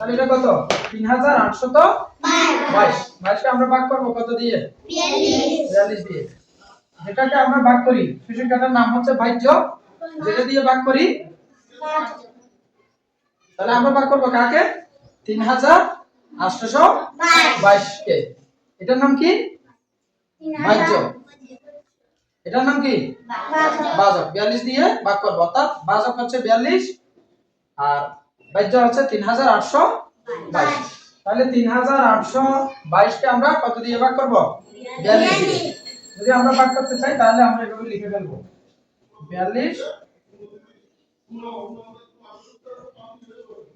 তাহলে এটা কত? তিন হাজার আটশত বাইশ। বাইশকে আমরা ভাগ করব কত দিয়ে? বিয়াল্লিশ। দিয়ে। যেটাকে আমরা ভাগ করি সেই সংখ্যাটার নাম হচ্ছে ভাজ্য। যেটা দিয়ে ভাগ করি? তাহলে আমরা ভাগ করব কাকে? তিন হাজার আটশোশো বাইশ কে এটার নাম কি? ভাজ্য। এটার নাম কি? বাজক। বিয়াল্লিশ দিয়ে ভাগ করব। অর্থাৎ বাজক হচ্ছে বিয়াল্লিশ আর বাহ্য হচ্ছে তিন হাজার আটশো বাইশ। তাহলে তিন হাজার আটশো বাইশকে আমরা কত দিয়ে ভাগ করব? বিয়াল্লিশ। যদি আমরা ভাগ করতে চাই তাহলে আমরা এভাবে লিখে ফেলব। বিয়াল্লিশ।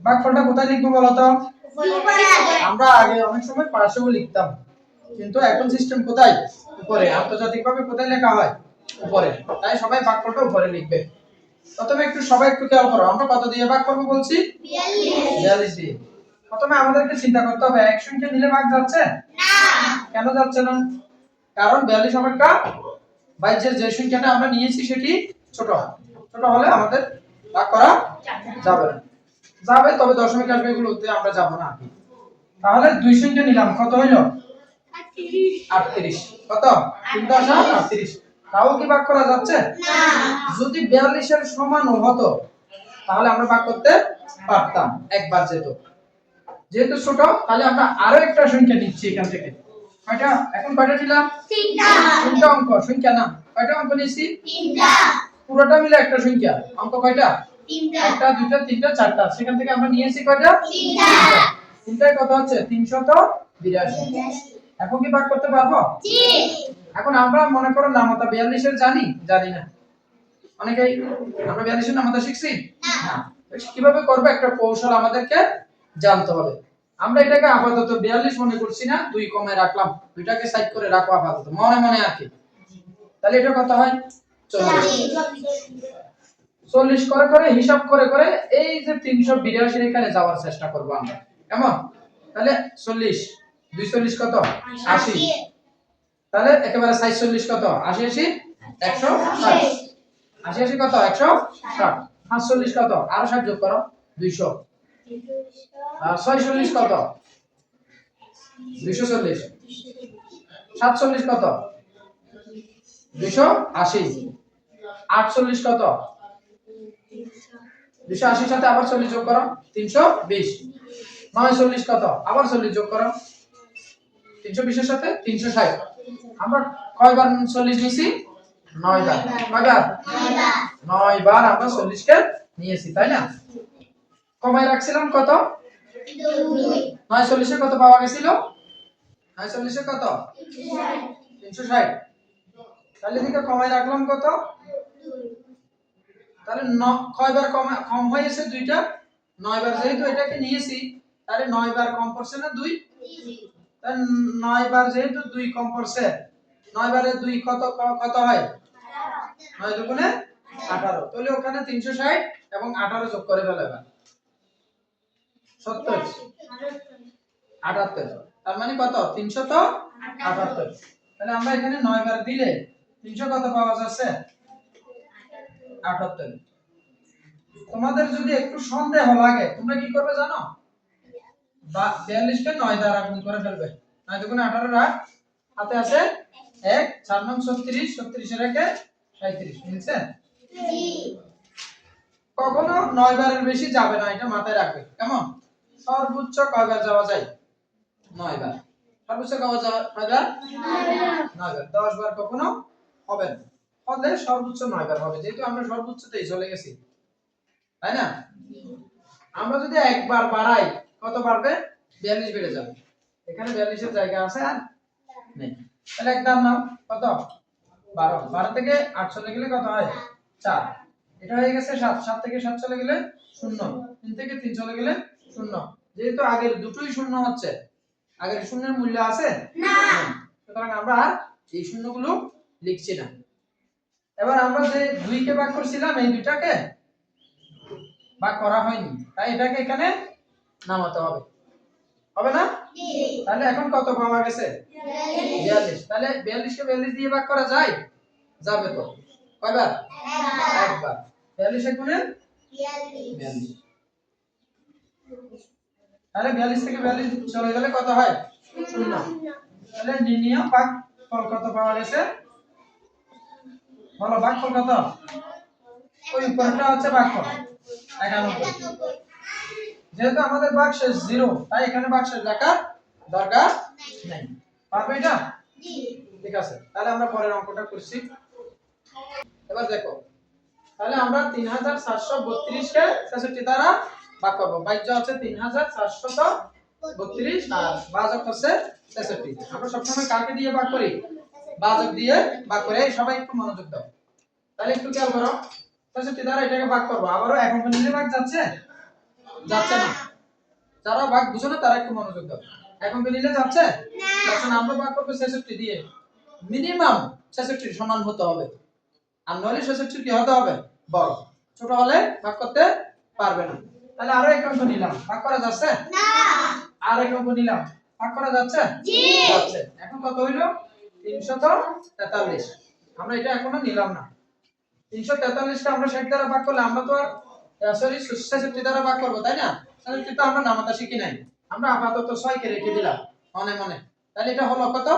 ভাগফলটা কোথায় লিখব বলতো আমরা আগে অনেক সময় পাশেও লিখতাম। কিন্তু এখন সিস্টেম কোথায়? উপরে। আন্তর্জাতিকভাবে কোথায় লেখা হয়? উপরে। তাই সবাই ভাগফলটা উপরে লিখবে। প্রথমে একটু সবাই একটু খেয়াল করো আমরা কত দিয়ে ভাগ করব বলছি? বিয়াল্লিশ। দিয়ে। প্রথমে আমাদেরকে চিন্তা করতে হবে এক সংখ্যা নিলে ভাগ যাচ্ছে? কেন যাচ্ছে না? কারণ বিয়াল্লিশ অপেক্ষা বাইশের যে সংখ্যাটা আমরা নিয়েছি সেটি ছোট। ছোট হলে আমাদের ভাগ করা যাবে না। যাবে তবে দশমিক আসবে এগুলোতে আমরা যাব না। তাহলে দুই সংখ্যা নিলাম কত হইল? আটত্রিশ। কত? তিন দশ আট আটত্রিশ। তাও কি ভাগ করা যাচ্ছে? যদি বিয়াল্লিশের সমান হতো তাহলে আমরা ভাগ করতে পারতাম একবার যেত যেহেতু ছোট তাহলে আমরা আরও একটা সংখ্যা নিচ্ছি এখান থেকে। কয়টা? এখন কয়টা নিলাম তিনটা। অঙ্ক সংখ্যা না কয়টা অঙ্ক নিয়েছি পুরোটা মিলে একটা সংখ্যা। অঙ্ক কয়টা? একটা দুইটা তিনটা চারটা। সেখান থেকে আমরা নিয়েছি কয়টা? তিনটায় কত হচ্ছে? তিনশত বিরাশি। এখন কি ভাগ করতে পারব? এখন আমরা মনে করো নামতা বিয়াল্লিশের জানি জানি না। অনেকেই আমরা বিয়াল্লিশের নামতা শিখছি? কীভাবে করব? একটা কৌশল আমাদেরকে জানতে হবে। আমরা এটাকে আপাতত বিয়াল্লিশ মনে করছি না দুই কমে রাখলাম। দুইটাকে সাইড করে রাখো আপাতত মনে মনে আর কি। তাহলে এটা কত হয়? চল্লিশ। চল্লিশ করে করে হিসাব করে করে এই যে তিনশো বিরাশি এখানে যাওয়ার চেষ্টা করব আমরা। কেমন? তাহলে চল্লিশ দুই চল্লিশ কত? আশি। তাহলে একেবারে সাইজ চল্লিশ কত? আশি আশি? একশো ষাট। আশি আশি কত? একশো ষাট। পাঁচচল্লিশ কত? আরও ষাট যোগ করো, দুইশো। ছয়চল্লিশ কত? দুইশো চল্লিশ। সাতচল্লিশ কত? দুইশো আশি। আটচল্লিশ কত? দুইশো আশির সাথে আবার চল্লিশ যোগ করো, তিনশো বিশ। নয় চল্লিশ কত? আবার চল্লিশ যোগ করো, তিনশো বিশের সাথে তিনশো ষাট। আমরা কয়বার চল্লিশ নিয়েছি নয় বার কয়বার? নয় বার আমরা চল্লিশকে নিয়েছি, তাই না? কমায় রাখছিলাম কত? নয় চল্লিশে কত পাওয়া গেছিল? নয় চল্লিশে কত? তিনশো ষাট। তাহলে এদিকে কমায় রাখলাম কত? তাহলে কয়বার কমা, কম হয়েছে দুইটা? নয় বার যেহেতু এটাকে নিয়েছি, তাহলে নয় বার কম পড়ছে না দুই? নয় বার যেহেতু দুই কম পড়ছে, নয় বারে দুই কত কত হয়? নয় দুগুণে আঠারো। তাহলে ওখানে তিনশো ষাট এবং আঠারো যোগ করে ফেলে এবার। সত্তর। আটাত্তর। তার মানে কত? তিনশো তো আটাত্তর। তাহলে আমরা এখানে নয় বার দিলে তিনশো কত পাওয়া যাচ্ছে? আটাত্তর। তোমাদের যদি একটু সন্দেহ লাগে, তোমরা কি করবে জানো? বিয়াল্লিশকে নয় দ্বারা গুণ করে ফেলবে। নয় দুগুণে আঠারো রাখ হাতে আছে এক, চার নং ছত্রিশ, ছত্রিশের একে সাঁত্রিশ মিলছে কখনো নয় বারের বেশি যাবে না, এটা মাথায় রাখবে, কেমন? সর্বোচ্চ কয়বার যাওয়া যায়? নয় বার। সর্বোচ্চ কয়বার যাওয়া, কয়বার? নয় বার। দশ বার কখনো হবে না। হলে সর্বোচ্চ নয় বার হবে, যেহেতু আমরা সর্বোচ্চতেই চলে গেছি। তাই না? আমরা যদি একবার বাড়াই কত বাড়বে? বিয়াল্লিশ বেড়ে যাবে। এখানে বিয়াল্লিশের জায়গা আছে আর নেই। তাহলে একদম নাও। কত? বারো। বারো থেকে আট চলে গেলে কত হয়? চার। এটা হয়ে গেছে সাত। সাত থেকে সাত চলে গেলে শূন্য। তিন থেকে তিন চলে গেলে শূন্য। যেহেতু আগের দুটোই শূন্য হচ্ছে আগের শূন্যের মূল্য আছে। সুতরাং আমরা আর এই শূন্যগুলো লিখছি না। এবার আমরা যে দুইকে ভাগ করছিলাম এই দুইটাকে ভাগ করা হয়নি। তাই এটাকে এখানে নামাতে হবে। হবে না? তাহলে এখন কত পাওয়া গেছে? বিয়াল্লিশ। তাহলে বিয়াল্লিশকে বিয়াল্লিশ দিয়ে ভাগ করা যায়? যাবে তো। কয়বার? একবার। বিয়াল্লিশ এগুণে বিয়াল্লিশ। তাহলে বিয়াল্লিশ থেকে বিয়াল্লিশ চলে গেলে কত হয়? শূন্য। তাহলে নির্ণয় ভাগ ফল কত পাওয়া গেছে? বলো ভাগ ফল কত? ওই উপরটা হচ্ছে ভাগ ফল একানব্বই। যেহেতু আমাদের ভাগ জিরো তাই এখানে শেষ লেখার দরকার নেই। পারবে এটা? ঠিক আছে তাহলে আমরা পরের অঙ্কটা করছি। এবার দেখো তাহলে আমরা তিন হাজার সাতশো বত্রিশকে ছেষট্টি দ্বারা ভাগ করব। বাহ্য হচ্ছে তিন হাজার চারশত বত্রিশ আর বাজক হচ্ছে ছেষট্টি। আমরা সবসময় কাকে দিয়ে ভাগ করি? বাজক দিয়ে ভাগ করে। এই সবাই একটু মনোযোগ দাও। তাহলে একটু খেয়াল করো ছেষট্টি দ্বারা এটাকে ভাগ করব। আবারও এখন নিলে ভাগ যাচ্ছে। যাচ্ছে না। যারা ভাগ বুঝো না তারা একটু মনোযোগ দাও। এখন নিলে যাচ্ছে? যাচ্ছে না আমরা ভাগ করব ছেষট্টি দিয়ে। মিনিমাম ছেষট্টির সমান হতে হবে। আর নইলে ছেষট্টির কি হতে হবে? বড়। ছোট হলে ভাগ করতে পারবে না। তাহলে আরও এক অঙ্ক নিলাম। ভাগ করা যাচ্ছে? না। আর এক অঙ্ক নিলাম। ভাগ করা যাচ্ছে? যাচ্ছে। এখন কত হইল? তিনশত তেতাল্লিশ। আমরা এটা এখনও নিলাম না। তিনশো তেতাল্লিশটা আমরা ষাট দ্বারা ভাগ করলে আমরা তো আর সরি ছেষট্টি দ্বারা ভাগ করব, তাই না? ছেষট্টি তো আমরা নামাতা শিখি নাই। আমরা আপাতত ছয়কে রেখে দিলাম। মনে মনে। তাহলে এটা হলো কত?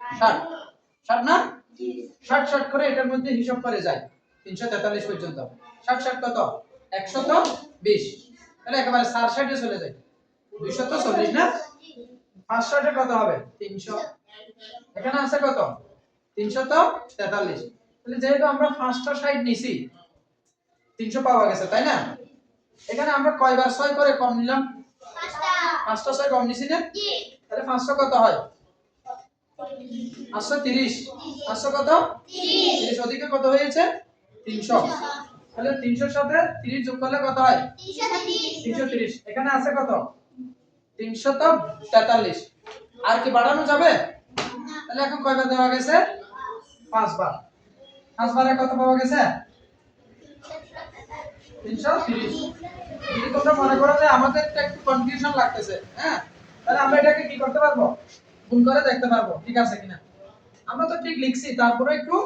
ষাট। ষাট না? ষাট ষাট করে এটার মধ্যে হিসাব করে যায়। তিনশো তেতাল্লিশ পর্যন্ত। ষাট ষাট কত? একশত বিশ। তাহলে একেবারে সার ষাটে চলে যায়। দুইশত চল্লিশ না? পাঁচ ষাটে কত হবে? তিনশো। এখানে আছে কত? তিনশত তেতাল্লিশ। তাহলে যেহেতু আমরা পাঁচটা ষাট নিছি তিনশো পাওয়া গেছে তাই না? এখানে আমরা কয়বার ছয় করে কম নিলাম? পাঁচটা। ছয় কম নিছি না? তাহলে পাঁচশো কত হয়? পাঁচশো তিরিশ। পাঁচশো কত? তিরিশ। ওদিকে কত হয়েছে? তিনশো। তাহলে তিনশোর সাথে তিরিশ যোগ করলে কত হয়? তিনশো তিরিশ। এখানে আছে কত? তিনশত তেতাল্লিশ। আর কি বাড়ানো যাবে? তাহলে এখন কয়বার দেওয়া গেছে? পাঁচবার। পাঁচবারে কত পাওয়া গেছে? তিনশো তিরিশ যদি তোমরা মনে করো যে আমাদের একটু কনফিউশন লাগতেছে হ্যাঁ? তাহলে আমরা এটাকে কি করতে পারব? গুণ করে দেখতে পারব ঠিক আছে কিনা? আমরা তো ঠিক লিখছি তারপরে একটু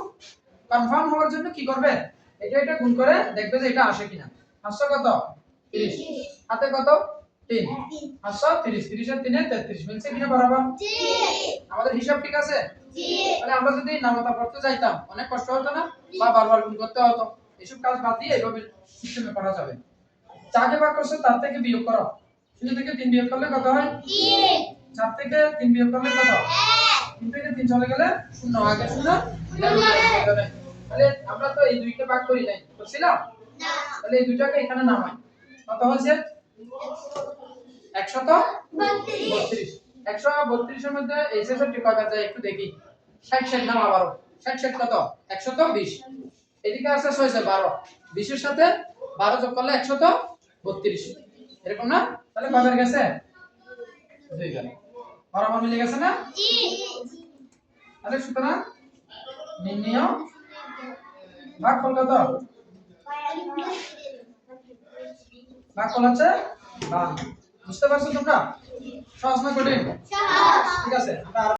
কনফার্ম হওয়ার জন্য কি করবে? এটা এটা গুণ করে দেখবে যে এটা আসে কিনা। পাঁচশো কত? তিরিশ। হাতে কত? তিন। পাঁচশো তিরিশ। তিরিশের তিনে তেত্রিশ। মিলছে কিনা বরাবর? আমাদের হিসাব ঠিক আছে? তাহলে আমরা যদি নামতা পড়তে যাইতাম অনেক কষ্ট হতো না? বা বারবার গুণ করতে হতো। এসব কাজ বাদ দিয়ে এইভাবে সিস্টেমে করা যাবে। যাকে ভাগ করছ তার থেকে বিয়োগ করো। শূন্য থেকে তিন বিয়োগ করলে কত হয়? চার থেকে তিন বিয়োগ করলে কত? তিন থেকে তিন চলে গেলে শূন্য আগে শূন্য। তাহলে আমরা তো এই দুইকে ভাগ করি নাই করছিলাম তাহলে এই দুইটাকে এখানে নামাই। কত হয়েছে? একশত বত্রিশ। একশো বত্রিশের মধ্যে এই ছেষট্টি কয়বার যায় একটু দেখি। ষাট ষাট নাম আবারও। ষাট ষাট কত? একশত বিশ। এদিকে আছে ছয়শো বারো। বিশের সাথে বারো যোগ করলে একশত বত্রিশ। এরকম না? তাহলে কয়বার গেছে? দুই বরাবর মিলে গেছে না? তাহলে সুতরাং নির্ণয় কত? ভাগফল হচ্ছে বুঝতে পারছ তোমরা? সহজ না কঠিন? ঠিক আছে